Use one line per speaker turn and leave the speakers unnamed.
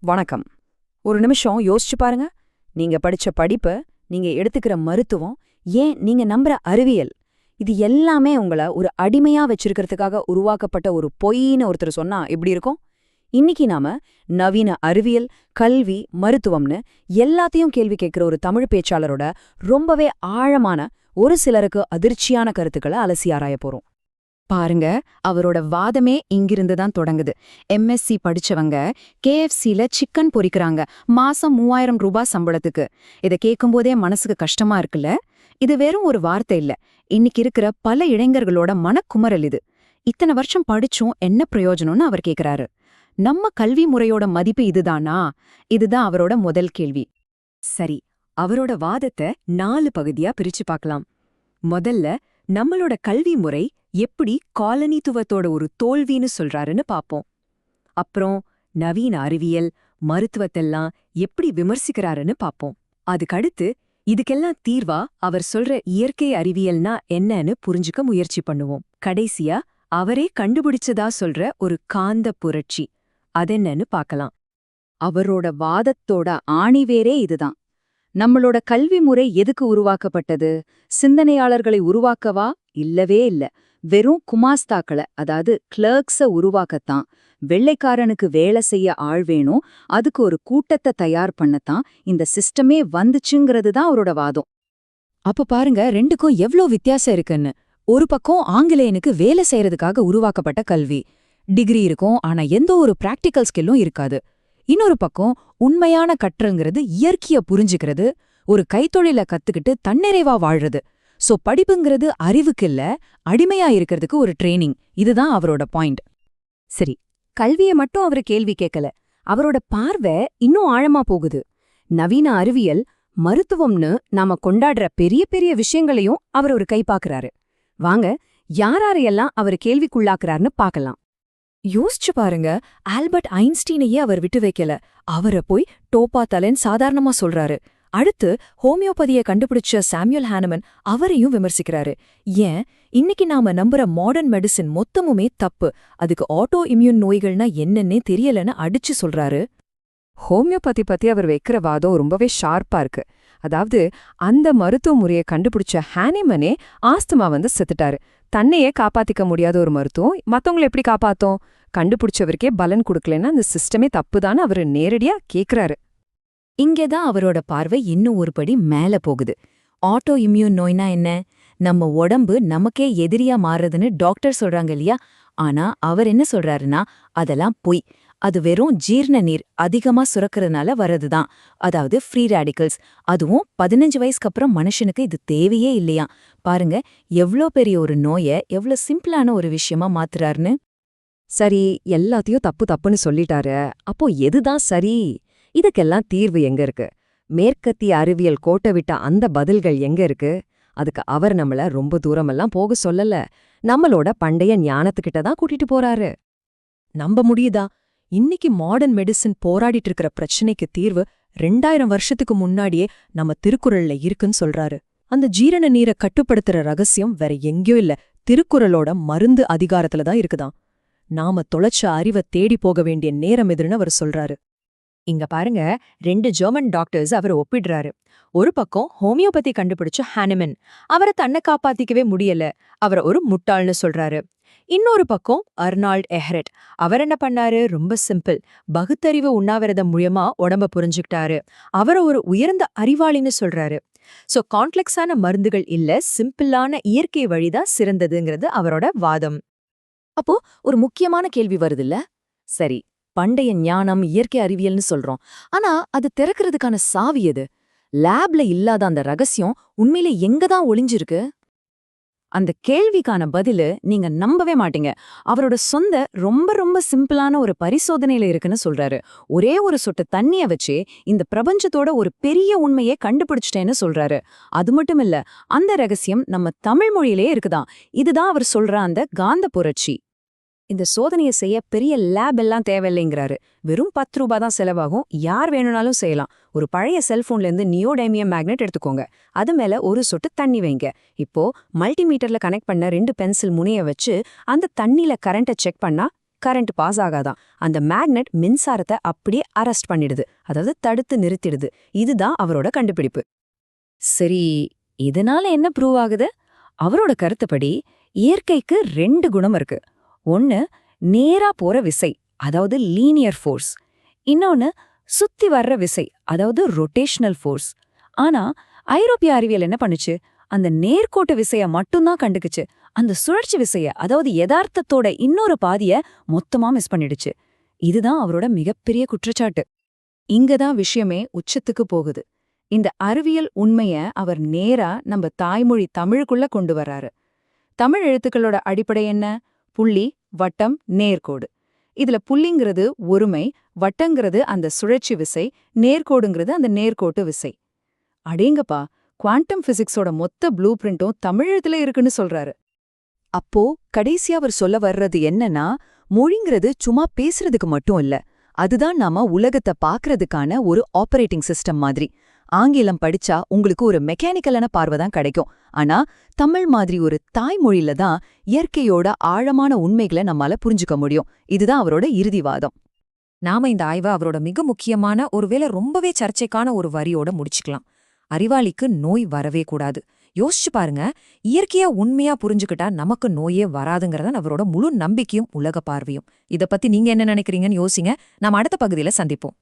வணக்கம். ஒரு நிமிஷம் யோசிச்சு பாருங்க. நீங்க படிச்ச படிப்பு நீங்க எடுத்துக்கிற மருத்துவம் ஏன் நீங்க நம்புற அறிவியல் இது எல்லாமே உங்கள ஒரு அடிமையா வச்சிருக்கிறதுக்காக உருவாக்கப்பட்ட ஒரு பொய்ன்னு ஒருத்தர் சொன்னா எப்படி இருக்கும்? இன்னைக்கு நாம நவீன அறிவியல் கல்வி மருத்துவம்னு எல்லாத்தையும் கேள்வி கேட்கிற ஒரு தமிழ் பேச்சாளரோட ரொம்பவே ஆழமான ஒரு சிலருக்கு அதிர்ச்சியான கருத்துக்களை அலசி ஆராய போறோம். பாருங்க அவரோட வாதமே இங்கிருந்து தான் தொடங்குது. எம்எஸ்சி படிச்சவங்க கேஎஃப்சில சிக்கன் பொரிக்கறாங்க மாசம் மூவாயிரம் ரூபாய் சம்பளத்துக்கு. இதை கேட்கும்போதே மனசுக்கு கஷ்டமா இருக்குல்ல? இது வெறும் ஒரு வார்த்தை இல்ல. இன்னைக்கு இருக்கிற பல இளைஞர்களோட மனக்குமரல் இது. இத்தனை வருஷம் படிச்சும் என்ன பிரயோஜனம்னு அவர் கேக்குறாரு. நம்ம கல்வி முறையோட மதிப்பு இதுதானா? இதுதான் அவரோட முதல் கேள்வி. சரி அவரோட வாதத்தை நாலு பகுதியா பிரிச்சு பார்க்கலாம். முதல்ல நம்மளோட கல்வி முறை எப்படி காலனித்துவத்தோட ஒரு தோல்வின்னு சொல்றாருன்னு பாப்போம். அப்புறம் நவீன அறிவியல் மருத்துவத்தெல்லாம் எப்படி விமர்சிக்கிறாருன்னு பாப்போம். அதுக்கடுத்து இதுக்கெல்லாம் தீர்வா அவர் சொல்ற இயற்கை அறிவியல்னா என்னன்னு புரிஞ்சுக்க முயற்சி பண்ணுவோம். கடைசியா அவரே கண்டுபிடிச்சதா சொல்ற ஒரு காந்த புரட்சி அதென்னன்னு பார்க்கலாம் அவரோட வாதத்தோட ஆணிவேரே இதுதான். நம்மளோட கல்வி முறை எதுக்கு உருவாக்கப்பட்டது? சிந்தனையாளர்களை உருவாக்கவா? இல்லவே இல்ல. வெறும் குமாஸ்தாக்களை அதாவது கிளர்க்ஸ உருவாக்கத்தான் வெள்ளைக்காரனுக்கு வேலை செய்ய ஆள் வேணும் அதுக்கு ஒரு கூட்டத்தை தயார் பண்ணத்தான் இந்த சிஸ்டமே வந்துச்சுங்கிறது தான் அவரோட வாதம். அப்ப பாருங்க ரெண்டுக்கும் எவ்ளோ வித்தியாசம் இருக்குன்னு. ஒரு பக்கம் ஆங்கிலேயனுக்கு வேலை செய்யறதுக்காக உருவாக்கப்பட்ட கல்வி டிகிரி இருக்கும் ஆனா எந்த ஒரு பிராக்டிக்கல் ஸ்கில்லும் இருக்காது. இன்னொரு பக்கம் உண்மையான கற்றல்ங்கிறது இயற்கைய புரிஞ்சுக்கிறது ஒரு கைத்தொழில கத்துக்கிட்டு தன்னிறைவா வாழ்றது. சோ படிப்புங்கிறது அறிவுக்கு இல்ல அடிமையா இருக்கிறதுக்கு ஒரு ட்ரெய்னிங் இதுதான் அவரோட பாயிண்ட் சரி கல்விய மட்டும் அவர் கேள்வி கேட்கல. அவரோட பார்வை இன்னும் ஆழமா போகுது. நவீன அறிவியல் மருத்துவம்னு நாம கொண்டாடுற பெரிய பெரிய விஷயங்களையும் அவர் ஒரு கை பாக்குறாரு. வாங்க யாராரையெல்லாம் அவர் கேள்விக்குள்ளாக்குறாருன்னு பார்க்கலாம் யோசிச்சு பாருங்க ஆல்பர்ட் ஐன்ஸ்டீனையே அவர் விட்டு வைக்கல. அவரை போய் டோப்பா தலன் சாதாரணமா சொல்றாரு. அடுத்து ஹோமியோபதியை கண்டுபிடிச்ச சாமியூல் ஹானமன் அவரையும் விமர்சிக்கிறாரு. ஏன்? இன்னைக்கு நாம நம்புற மாடர்ன் மெடிசின் மொத்தமுமே தப்பு. அதுக்கு ஆட்டோ இம்யூன் நோய்கள்னா என்னன்னே தெரியலன்னு அடிச்சு சொல்றாரு. ஹோமியோபதி பத்தி அவர் வைக்கிற வாதம் ரொம்பவே ஷார்ப்பா இருக்கு. அதாவது அந்த மருத்துவ முறையை கண்டுபிடிச்ச ஹானிமனே ஆஸ்துமா வந்து செத்துட்டாரு. தன்னையே காப்பாத்திக்க முடியாத ஒரு மருத்துவம் மத்தவங்களை எப்படி காப்பாத்தோம்? கண்டுபிடிச்சவருக்கே பலன் கொடுக்கலன்னா அந்த சிஸ்டமே தப்புதான்னு அவரு நேரடியா கேக்குறாரு. இங்கேதான் அவரோட பார்வை இன்னும் ஒரு படி மேல போகுது. ஆட்டோ இம்யூன் நோய்னா என்ன? நம்ம உடம்பு நமக்கே எதிரியா மாறுறதுன்னு டாக்டர் சொல்றாங்க இல்லையா? ஆனா அவர் என்ன சொல்றாருன்னா அதெல்லாம் பொய். அது வெறும் ஜீரண நீர் அதிகமா சுரக்கிறதுனால வர்றதுதான். அதாவது ஃப்ரீ ரேடிக்கல்ஸ் அதுவும் பதினஞ்சு வயசுக்கு அப்புறம் மனுஷனுக்கு இது தேவையே இல்லையா? பாருங்க எவ்ளோ பெரிய ஒரு நோய எவ்ளோ சிம்பிளான ஒரு விஷயமா மாத்துறாருன்னு. சரி எல்லாத்தையும் தப்பு தப்புன்னு சொல்லிட்டாரு. அப்போ எதுதான் சரி? இதுக்கெல்லாம் தீர்வு எங்க இருக்கு? மேற்கத்திய அறிவியல் கோட்டை விட்ட அந்த பதில்கள் எங்க இருக்கு? அதுக்கு அவர் நம்மள ரொம்ப தூரமெல்லாம் போக சொல்லல. நம்மளோட பண்டைய ஞானத்துக்கிட்ட தான் கூட்டிட்டு போறாரு. நம்ப முடியுதா? இன்னைக்கு மாடர்ன் மெடிசின் போராடிட்டு இருக்கிற பிரச்சனைக்கு தீர்வு ரெண்டாயிரம் வருஷத்துக்கு முன்னாடியே நம்ம திருக்குறள்ல இருக்குன்னு சொல்றாரு. அந்த ஜீரண நீரை கட்டுப்படுத்துற ரகசியம் வேற எங்கேயோ இல்ல. திருக்குறளோட மருந்து அதிகாரத்துல தான் இருக்குதாம் நாம தொலைச்ச அறிவை தேடி போக வேண்டிய நேரம் எதிர்னு அவர் சொல்றாரு. இங்க பாருங்க ரெண்டு ஜெர்மன் டாக்டர்ஸ் அவர் ஒப்பிடுறாரு. ஒரு பக்கம் ஹோமியோபதி கண்டுபிடிச்ச ஹானிமன் அவரை தன்னை காப்பாத்திக்கவே முடியல அவரை ஒரு முட்டாள்னு சொல்றாரு. இன்னொரு பக்கம் அர்னால்ட் எஹ்ரெட் அவர் என்ன பண்ணாரு? ரொம்ப சிம்பிள் பகுத்தறிவு உண்ணாவிரதம் மூலியமா உடம்ப புரிஞ்சுக்கிட்டாரு. அவரை ஒரு உயர்ந்த அறிவாளின்னு சொல்றாரு. சோ காம்ப்ளெக்ஸான மருந்துகள் இல்ல சிம்பிளான இயற்கை வழிதான் சிறந்ததுங்கிறது அவரோட வாதம். அப்போ ஒரு முக்கியமான கேள்வி வருதுல்ல? சரி பண்டைய ஞானம் இயற்கை அறிவியல்னு சொல்றோம். ஆனா அது திறக்கிறதுக்கான சாவி எது? லேப்ல இல்லாத அந்த ரகசியம் உண்மையிலே எங்க தான் ஒளிஞ்சிருக்கு? அந்த கேள்விக்கான பதிலு நீங்க நம்பவே மாட்டீங்க. அவரோட சொந்த ரொம்ப ரொம்ப சிம்பிளான ஒரு பரிசோதனையில இருக்குன்னு சொல்றாரு. ஒரே ஒரு சொட்டு தண்ணிய வச்சு இந்த பிரபஞ்சத்தோட ஒரு பெரிய உண்மையை கண்டுபிடிச்சிட்டேன்னு சொல்றாரு. அது மட்டும் இல்ல அந்த ரகசியம் நம்ம தமிழ் மொழியிலே இருக்குதான். இதுதான் அவர் சொல்ற அந்த காந்த புரட்சி. இந்த சோதனையை செய்ய பெரிய லேப் எல்லாம் தேவையில்லைங்கிறாரு. வெறும் பத்து ரூபாய் தான் செலவாகும். யார் வேணும்னாலும் செய்யலாம். ஒரு பழைய செல்போன்லேருந்து நியோடைமியம் மேக்னெட் எடுத்துக்கோங்க. அது மேல ஒரு சொட்டு தண்ணி வைங்க. இப்போ மல்டிமீட்டர்ல கனெக்ட் பண்ண ரெண்டு பென்சில் முனைய வச்சு அந்த தண்ணில கரண்ட்டை செக் பண்ணா கரண்ட் பாஸ் ஆகாதான் அந்த மேக்னெட் மின்சாரத்தை அப்படியே அரெஸ்ட் பண்ணிடுது. அதாவது தடுத்து நிறுத்திடுது. இதுதான் அவரோட கண்டுபிடிப்பு. சரி இதனால என்ன ப்ரூவ் ஆகுது? அவரோட கருத்துப்படி இயற்கைக்கு ரெண்டு குணம் இருக்கு. ஒன்னு நேரா போற விசை அதாவது லீனியர் ஃபோர்ஸ் இன்னொன்னு சுத்தி வர்ற விசை அதாவது ரொட்டேஷனல் ஃபோர்ஸ் ஆனா ஐரோப்பிய அறிவியல் என்ன பண்ணுச்சு? அந்த நேர்கோட்டு விசைய மட்டும்தான் கண்டுக்குச்சு. அந்த சுழற்சி விசைய அதாவது யதார்த்தத்தோட இன்னொரு பாதிய மொத்தமா மிஸ் பண்ணிடுச்சு. இதுதான் அவரோட மிகப்பெரிய குற்றச்சாட்டு. இங்கதான் விஷயமே உச்சத்துக்கு போகுது. இந்த அறிவியல் உண்மைய அவர் நேரா நம்ம தாய்மொழி தமிழுக்குள்ள கொண்டு வர்றாரு. தமிழ் எழுத்துக்களோட அடிப்படை என்ன? புள்ளி வட்டம் நேர்கோடு. இதுல புள்ளிங்கிறது ஒருமை வட்டங்கிறது அந்த சுழற்சி விசை நேர்கோடுங்கிறது அந்த நேர்கோட்டு விசை. அடேங்கப்பா குவாண்டம் பிசிக்ஸோட மொத்த ப்ளூ பிரிண்டும் தமிழத்துல இருக்குன்னு சொல்றாரு. அப்போ கடைசியா அவர் சொல்ல வர்றது என்னன்னா மொழிங்கிறது சும்மா பேசுறதுக்கு மட்டும் இல்ல அதுதான் நாம உலகத்தை பாக்குறதுக்கான ஒரு ஆப்பரேட்டிங் சிஸ்டம் மாதிரி. ஆங்கிலம் படிச்சா உங்களுக்கு ஒரு மெக்கானிக்கலான பார்வை தான் கிடைக்கும். ஆனா தமிழ் மாதிரி ஒரு தாய்மொழியில தான் இயற்கையோட ஆழமான உண்மைகளை நம்மால புரிஞ்சுக்க முடியும். இதுதான் அவரோட இறுதிவாதம்.
நாம இந்த ஆய்வை அவரோட மிக முக்கியமான ஒருவேளை ரொம்பவே சர்ச்சைக்கான ஒரு வரியோட முடிச்சுக்கலாம். அறிவாளிக்கு நோய் வரவே கூடாது. யோசிச்சு பாருங்க இயற்கையா உண்மையா புரிஞ்சுக்கிட்டா நமக்கு நோயே வராதுங்கிறத அவரோட முழு நம்பிக்கையும் உலக பார்வையும். இத பத்தி நீங்க என்ன நினைக்கிறீங்கன்னு யோசிங்க. நாம அடுத்த பகுதியில சந்திப்போம்.